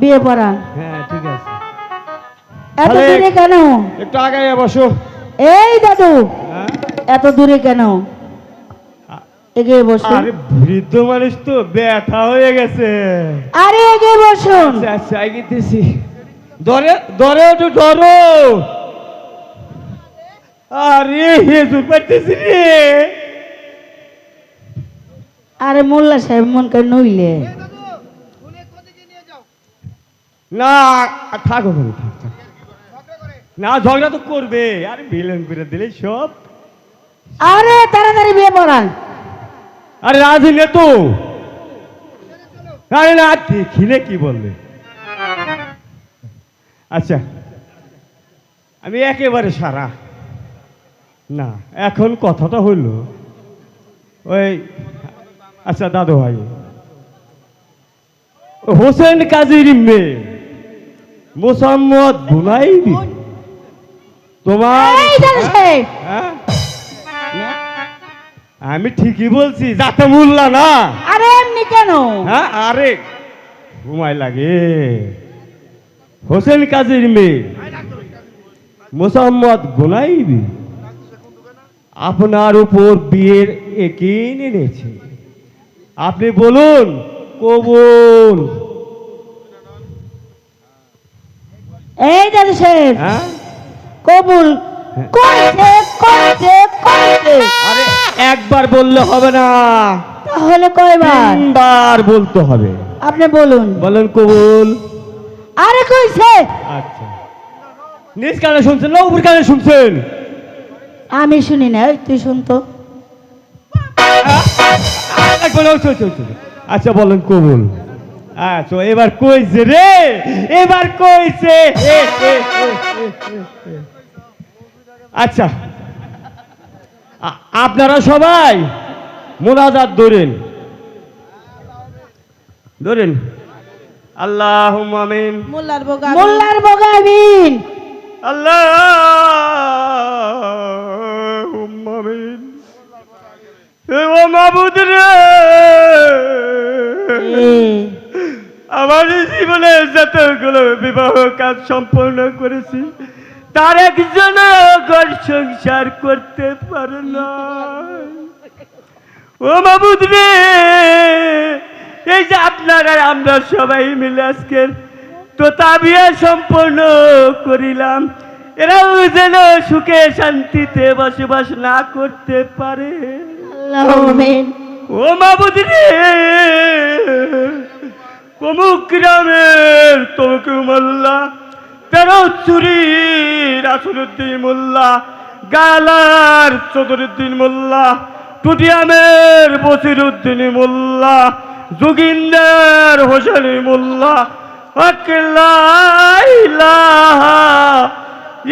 বিয়ে পড়ান হ্যাঁ ঠিক আছে। এত দূরে কেন? একটু আগে বসো। এই দাদু হ্যাঁ? এত দূরে কেন? এগিয়ে বসুন। আরে বৃদ্ধ মানুষ তো ব্যথা হয়ে গেছে। আরে এগিয়ে বসুন। আচ্ছা আচ্ছা এগিয়েছি ধরে ধরে ওঠো ধরো। আরে হেজুর পারতেছি রে। আরে মোল্লা সাহেব মন করে নইলে। না থাক ওখানে থাক থাক। না ঝগড়া তো করবে। আরে ভিলেন করে দিলে সব। আরে তাড়াতাড়ি বিয়ে পড়ান। আরে রাজি নে তো। আরে না দেখি না কি বলবে আচ্ছা আমি একেবারে সারা। না এখন কথাটা হইল ওই আচ্ছা দাদু ভাই হোসেন কাজীর মেয়ে। মোসাম্মদ বুনাইবি তোমার হ্যাঁ? আমি ঠিকই বলছি যাতে মূল্যা না। আরে এমনি কেন? হ্যাঁ আরে ঘুমাই লাগে। হোসেন কাজীর মেয়ে। মোসাম্মদ গুনাইবি আপনার উপর বিয়ের একিন এনেছে? আপনি বলুন কবুল। এই দাদু সাহেব। হ্যাঁ? কবুল। হ্যাঁ। করছে করছে করছে। আরে একবার বললে হবে না। তাহলে কয়বার? তিনবার বলতে হবে। আপনি বলুন। বলেন কবুল। আরে কইছে? আচ্ছা। নিজ কানে শুনছেন না উপর কানে শুনছেন? আমি শুনি না তুই শুনতো ওই। আচ্ছা বলেন কবুল। আচ্ছা এবার কইছে রে এবার কইছে। আচ্ছা আপনারা সবাই মোনাজাত ধরেন। ধরেন। আল্লাহ আমিন। মোল্লার বগা মোল্লার বগা আমিন। আল্লাহ আমিন। এ ও মাবুদ রে। আমার জীবনে যতগুলো বিবাহ কাজ সম্পন্ন করেছি তার একজন ঘর সংসার করতে পারে না। ও মাবুদ রে এই যে আপনারা আমরা সবাই মিলে আজকের তো তাবিয়া সম্পন্ন করিলাম। এরাও যেন সুখে শান্তিতে বসবাস না করতে পারে। ও মাবুদ রে কমুক গ্রামের তমুক মোল্লা তেরো চুরি রাসুলুদ্দিন মোল্লা গালার চতুরুদ্দিন মোল্লা টুটিয়ামের বসির উদ্দিন মোল্লা যোগিন্দার হোসেন মোল্লা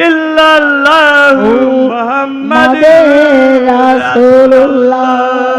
ইল্লাল্লাহু মুহাম্মাদুর রাসূলুল্লাহ।